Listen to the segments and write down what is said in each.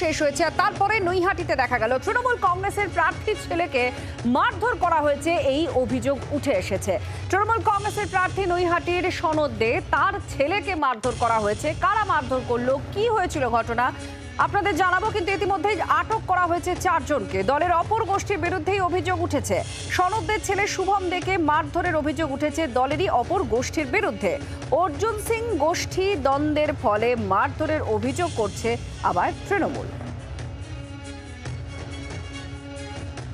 শেষ হয়েছে আর তারপরে নৈহাটিতে দেখা গেল, তৃণমূল কংগ্রেসের প্রার্থীর ছেলেকে মারধর করা হয়েছে, এই অভিযোগ উঠে এসেছে। তৃণমূল কংগ্রেসের প্রার্থী নৈহাটির সনদ দে তার ছেলেকে মারধর করা হয়েছে। কারা মারধর করল, কি হয়েছিল ঘটনা আপনাদের জানাব, কিন্তু ইতিমধ্যেই আটক করা হয়েছে চারজনকে। দলের অপর গোষ্ঠীর বিরুদ্ধেই অভিযোগ উঠেছে। সনদদের ছেলে শুভম দেকে মারধরের অভিযোগ উঠেছে দলেরই অপর গোষ্ঠীর বিরুদ্ধে। অর্জুন সিং গোষ্ঠী দ্বন্দ্বের ফলে মারধরের অভিযোগ করছে আবার তৃণমূল।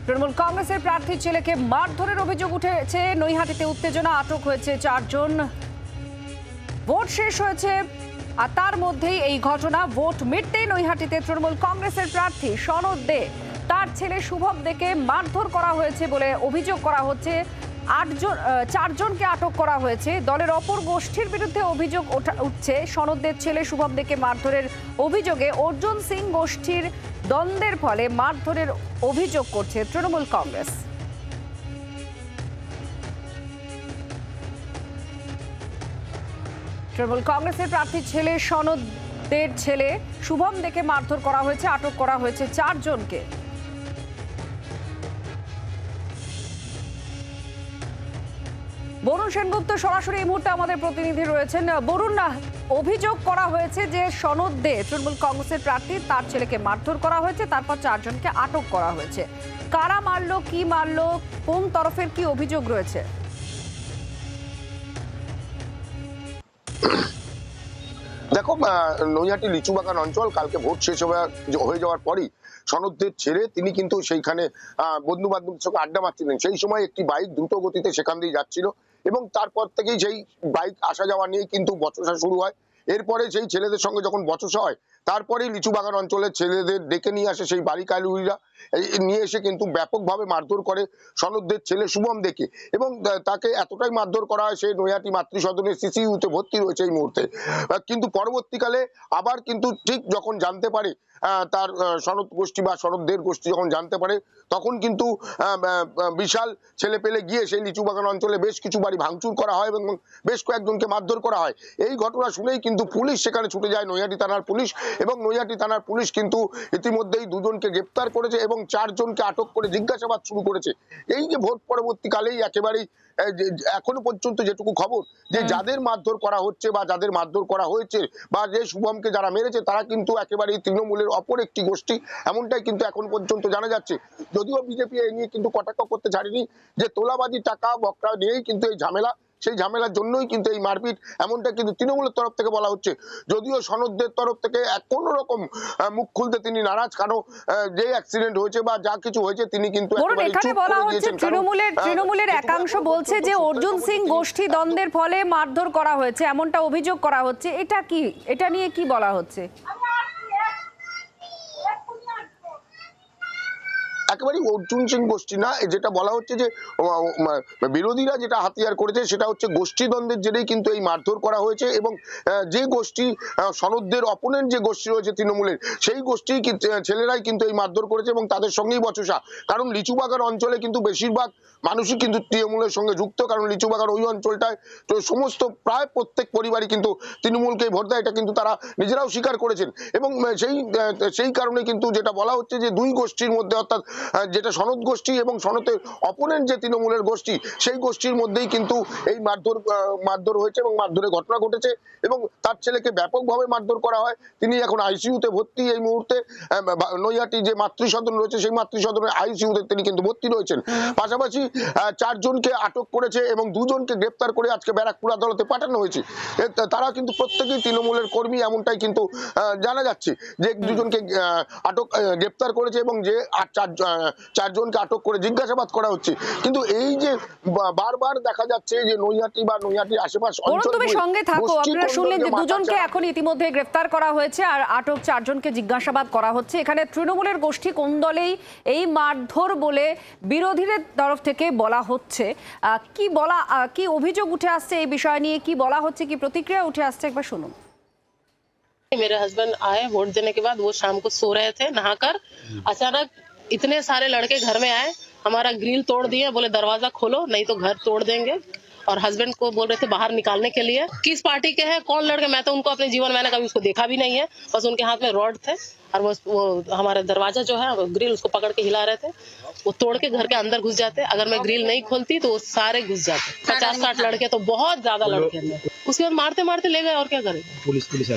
তৃণমূল কংগ্রেসের প্রার্থীর ছেলেকে মারধরের অভিযোগ উঠেছে। নৈহাটিতে উত্তেজনা, আটক হয়েছে চারজন। ভোট শেষ হয়েছে আর তার মধ্যেই এই ঘটনা, ভোট মিটতেই নৈহাটিতে তৃণমূল কংগ্রেসের প্রার্থী সনদ দে। তার ছেলে শুভম দেকে মারধর করা হয়েছে বলে অভিযোগ করা হচ্ছে। আটজন চারজনকে আটক করা হয়েছে। দলের অপর গোষ্ঠীর বিরুদ্ধে অভিযোগ উঠছে। সনদদের ছেলে শুভম দেকে মারধরের অভিযোগে অর্জুন সিং গোষ্ঠীর দ্বন্দ্বের ফলে মারধরের অভিযোগ করছে তৃণমূল কংগ্রেস। তৃণমূল কংগ্রেসের প্রার্থীর ছেলে সনদের ছেলে শুভম দেখে মারধর করা হয়েছে, আটক করা হয়েছে চারজনকে। বরুণ সেনগুপ্ত সরাসরি এই মুহূর্তে আমাদের প্রতিনিধি রয়েছেন। বরুণ, অভিযোগ করা হয়েছে যে সনদ দে তৃণমূল কংগ্রেসের প্রার্থী তার ছেলেকে মারধর করা হয়েছে, তারপর চারজনকে আটক করা হয়েছে। কারা মারলো, কি মারলো, কোন তরফের কি অভিযোগ রয়েছে? দেখো নৈহাটি লিচু বাগান অঞ্চল কালকে ভোট শেষ হয়ে যাওয়ার পরই সনদদের ছেড়ে তিনি কিন্তু সেইখানে বন্ধু বান্ধবের সঙ্গে আড্ডা মারছিলেন। সেই সময় একটি বাইক দ্রুত গতিতে সেখান দিয়ে যাচ্ছিল এবং তারপর থেকেই সেই বাইক আসা যাওয়া নিয়ে কিন্তু বচসা শুরু হয়। এরপরে সেই ছেলেদের সঙ্গে যখন বচসা হয়, তারপরেই লিচু বাগান অঞ্চলের ছেলেদের ডেকে নিয়ে আসে সেই বাড়ি কালুইরা। নিয়ে এসে কিন্তু ব্যাপকভাবে মারধর করে সনদদের ছেলে শুভম দেখে এবং তাকে এতটাই মারধর করা হয়, সে নৈহাটি মাতৃসদনের সিসিইউতে ভর্তি রয়েছে এই মুহূর্তে। কিন্তু পরবর্তীকালে আবার কিন্তু ঠিক যখন জানতে পারে তার সনদ গোষ্ঠী বা সনদদের গোষ্ঠী যখন জানতে পারে, তখন কিন্তু বিশাল ছেলে পেলে গিয়ে সেই লিচু বাগান অঞ্চলে বেশ কিছু বাড়ি ভাঙচুর করা হয় এবং বেশ কয়েকজনকে মারধর করা হয়। এই ঘটনা শুনেই কিন্তু পুলিশ সেখানে ছুটে যায়। নৈহাটি থানার পুলিশ এবং নৈহাটি থানার পুলিশ কিন্তু ইতিমধ্যেই দুজনকে গ্রেপ্তার করেছে এবং চারজনকে আটক করে জিজ্ঞাসাবাদ শুরু করেছে। এই যে ভোট পরবর্তীকালেই একেবারেই এখনও পর্যন্ত যেটুকু খবর যে যাদের মারধর করা হচ্ছে বা যাদের মারধর করা হয়েছে বা যে শুভমকে যারা মেরেছে তারা কিন্তু একেবারেই তৃণমূলের অপর একটি গোষ্ঠী। এমনটাই কিন্তু এখন পর্যন্ত জানা যাচ্ছে। যদিও বিজেপি এই নিয়ে কিন্তু কটাক্ষ করতে ছাড়েনি যে তোলাবাজি টাকা বকরা নিয়েই কিন্তু এই ঝামেলা। সেই ঝামেলার জন্যই কিন্তু এই মারপিট এমনটা কিন্তু তৃণমূলের তরফ থেকে বলা হচ্ছে। যদিও সনদদের তরফ থেকে কোনো রকম মুখ খুলতে তিনি নারাজ। কারণ যে অ্যাক্সিডেন্ট হয়েছে বা যা কিছু হয়েছে তিনি কিন্তু এখানে বলা হচ্ছে তৃণমূলের তৃণমূলের একাংশ বলছে যে অর্জুন সিং গোষ্ঠী দ্বন্দ্বের ফলে মারধর করা হয়েছে এমনটা অভিযোগ করা হচ্ছে। এটা কি এটা নিয়ে কি বলা হচ্ছে? একেবারেই অর্জুন সিং গোষ্ঠী না যেটা বলা হচ্ছে যে বিরোধীরা যেটা হাতিয়ার করেছে সেটা হচ্ছে গোষ্ঠী দ্বন্দ্বের জেরেই কিন্তু এই মারধর করা হয়েছে এবং যে গোষ্ঠী সনদদের অপোনেন্ট যে গোষ্ঠী রয়েছে তৃণমূলের, সেই গোষ্ঠী ছেলেরাই কিন্তু এই মারধর করেছে এবং তাদের সঙ্গেই বচসা। কারণ লিচুবাগান অঞ্চলে কিন্তু বেশিরভাগ মানুষই কিন্তু তৃণমূলের সঙ্গে যুক্ত, কারণ লিচুবাগান ওই অঞ্চলটায় তো সমস্ত প্রায় প্রত্যেক পরিবারই কিন্তু তৃণমূলকে ভোট দেয়, এটা কিন্তু তারা নিজেরাও স্বীকার করেছেন। এবং সেই সেই কারণে কিন্তু যেটা বলা হচ্ছে যে দুই গোষ্ঠীর মধ্যে অর্থাৎ যেটা সনদ গোষ্ঠী এবং সনদের অপোনেন্ট যে তৃণমূলের গোষ্ঠী, সেই গোষ্ঠীর মধ্যেই কিন্তু এই মারধর মারধর হয়েছে এবং মারধরের ঘটনা ঘটেছে এবং তার ছেলেকে ব্যাপকভাবে মারধর করা হয়। তিনি এখন আইসিইউতে ভর্তি এই মুহূর্তে। নৈহাটি যে মাতৃসদন রয়েছে, সেই মাতৃসদনের আইসিইউতে তিনি কিন্তু ভর্তি রয়েছেন। পাশাপাশি চারজনকে আটক করেছে এবং দুজনকে গ্রেপ্তার করে আজকে ব্যারাকপুর আদালতে পাঠানো হয়েছে। তারা কিন্তু প্রত্যেকেই তৃণমূলের কর্মী এমনটাই কিন্তু জানা যাচ্ছে যে দুজনকে আটক গ্রেপ্তার করেছে এবং যে চার চারজনকে আটক করে জিজ্ঞাসাবাদ করা হচ্ছে কিন্তু এই যে বা- বারবার দেখা যাচ্ছে যে নৈহাটি বা নৈহাটির আশেপাশ বরুণ তুমি অঞ্চলগুলোয় সঙ্গে থাকো গোষ্ঠী আপনারা শুনলেন যে দ্বন্দ্বের মাথা দুজনকে চাড়া- এখন ইতিমধ্যে গ্রেফতার করা হয়েছে আর আটক চারজনকে জিজ্ঞাসাবাদ করা হচ্ছে এখানে তৃণমূলের গোষ্ঠী কোন দলেই এই মারধর বলে বিরোধীদের তরফ থেকে বলা হচ্ছে আহ, কি বলা আহ, কি অভিযোগ উঠে আসছে এই বিষয় নিয়ে কি বলা হচ্ছে কি প্রতিক্রিয়া উঠে আসছে একবার শুনুন मेरे हस्बैंड आए वोट देने के बाद वो शाम को सो रहे थे नहाकर अचानक इतने सारे लड़के घर में आए, हमारा ग्रिल तोड़ दिए, बोले, दरवाज़ा खोलो, नहीं तो घर तोड़ देंगे। और हस्बैंड को बोल रहे थे, बाहर निकालने के लिए। किस पार्टी के हैं? कौन लड़के? मैं तो उनको अपने जीवन, मैंने कभी उसको देखा भी नहीं है। बस उनके हाथ में रॉड थे और वो वो हमारा दरवाज़ा जो है ग्रिल उसको पकड़ के हिला रहे थे। वो तोड़ के घर के अंदर घुस जाते। अगर मैं ग्रिल नहीं खोलती तो वो सारे घुस जाते। पचास साठ लड़के तो बहुत ज़्यादा लड़के उसके बाद मारते मारते ले गए, और क्या करेंगे पुलिस पुलिस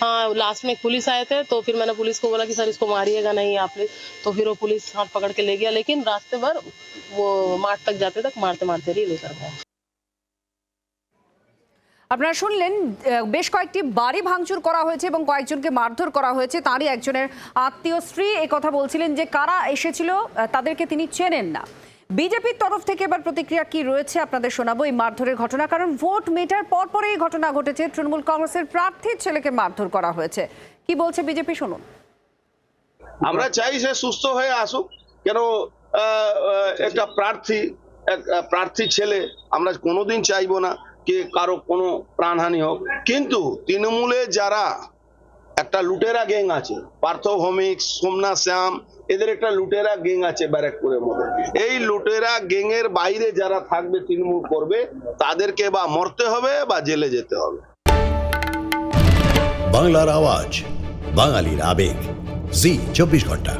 हाँ लास्ट में पुलिस आए थे तो फिर मैंने पुलिस को बोला कि सर इसको मारिएगा नहीं आप प्लीज तो फिर वो पुलिस हाथ पकड़ के ले गया लेकिन रास्ते भर वो मार्ट तक जाते तक मारते मारते ही लेकर गए আপনারা শুনলেন আহ, বেশ কয়েকটি বাড়ি ভাঙচুর করা হয়েছে এবং কয়েকজনকে মারধর করা হয়েছে তারই একজনের আত্মীয় স্ত্রী এ কথা বলছিলেন যে কারা এসেছিল আহ, তাদেরকে তিনি চেনেন না বিজেপির তরফ থেকে এবার প্রতিক্রিয়া কি রয়েছে আপনাদের শোনাবো। এই মারধরের ঘটনা, কারণ ভোট মেটার পর এই ঘটনা ঘটেছে। তৃণমূল কংগ্রেসের প্রার্থীর ছেলেকে মারধর করা হয়েছে। কি বলছে বিজেপি, শুনুন। আমরা চাই সে সুস্থ হয়ে আসুক। কেন একটা প্রার্থী প্রার্থী ছেলে আমরা কোনোদিন চাইব না, কে কারও কোনো প্রাণহানি হোক। কিন্তু তৃণমূলে যারা একটা লুটেরা গ্যাং আছে পার্থ ভৌমিক সোমনাথ শ্যাম, এদের একটা লুটেরা গ্যাং আছে ব্যারাকপুরের মধ্যে। এই লুটেরা গ্যাং এর বাইরে যারা থাকবে, তৃণমূল করবে, তাদেরকে বা মরতে হবে বা জেলে যেতে হবে। বাংলার আওয়াজ, বাঙালির আবেগ। জি, চব্বিশ ঘণ্টা।